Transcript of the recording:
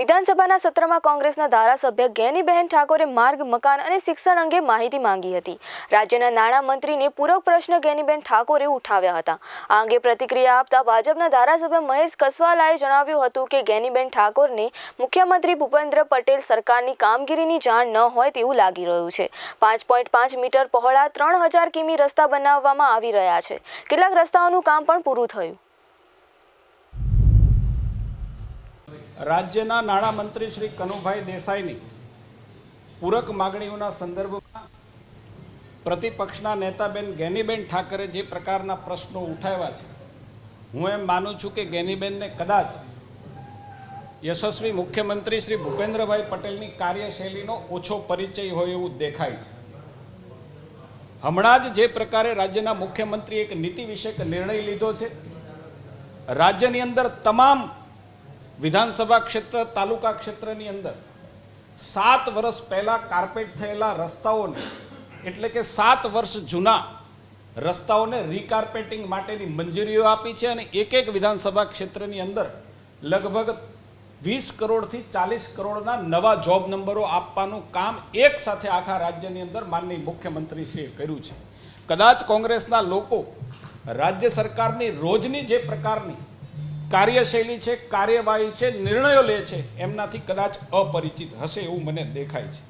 વિધાનસભાના સત્રમાં કોંગ્રેસના ધારાસભ્ય ગેનીબહેન ઠાકોરે માર્ગ, મકાન અને શિક્ષણ અંગે માહિતી માંગી હતી. રાજ્યના નાણામંત્રીને પૂરક પ્રશ્ન ગેનીબેન ઠાકોરે ઉઠાવ્યા હતા. આ અંગે પ્રતિક્રિયા આપતા ભાજપના ધારાસભ્ય મહેશ કસવાલાએ જણાવ્યું હતું કે ગેનીબેન ઠાકોરને મુખ્યમંત્રી ભૂપેન્દ્ર પટેલ સરકારની કામગીરીની જાણ ન હોય તેવું લાગી રહ્યું છે. પાંચ પોઈન્ટ પાંચ મીટર પહોળા ત્રણ હજાર કિમી રસ્તા બનાવવામાં આવી રહ્યા છે. કેટલાક રસ્તાઓનું કામ પણ પૂરું થયું. રાજ્યના નાણામંત્રી શ્રી કનુભાઈ દેસાઈની પૂરક માગણીઓના સંદર્ભમાં પ્રતિપક્ષના નેતાબેન ગેનીબેન ઠાકરે જે પ્રકારના પ્રશ્નો ઉઠાવ્યા છે, હું એમ માનું છું કે ગેનીબેનને કદાચ યશસ્વી મુખ્યમંત્રી શ્રી ભૂપેન્દ્રભાઈ પટેલની કાર્યશૈલીનો ઓછો પરિચય હોય એવું દેખાય છે. હમણાં જ જે પ્રકારે રાજ્યના મુખ્યમંત્રી એક નીતિ વિષયક નિર્ણય લીધો છે, રાજ્યની અંદર તમામ વિધાનસભા ક્ષેત્ર, તાલુકા ક્ષેત્રની અંદર સાત વર્ષ પહેલાં કાર્પેટ થયેલા રસ્તાઓને, એટલે કે સાત વર્ષ જૂના રસ્તાઓને રીકાર્પેટિંગ માટેની મંજૂરીઓ આપી છે અને એક એક વિધાનસભા ક્ષેત્રની અંદર લગભગ વીસ કરોડથી ચાલીસ કરોડના નવા જોબ નંબરો આપવાનું કામ એક સાથે આખા રાજ્યની અંદર માનનીય મુખ્યમંત્રીશ્રીએ કર્યું છે. કદાચ કોંગ્રેસના લોકો રાજ્ય સરકારની રોજની જે પ્રકારની કાર્યશૈલી છે, કાર્યવાહી છે, નિર્ણયો લે છે, એમનાથી કદાચ અપરિચિત હશે એવું મને દેખાય છે.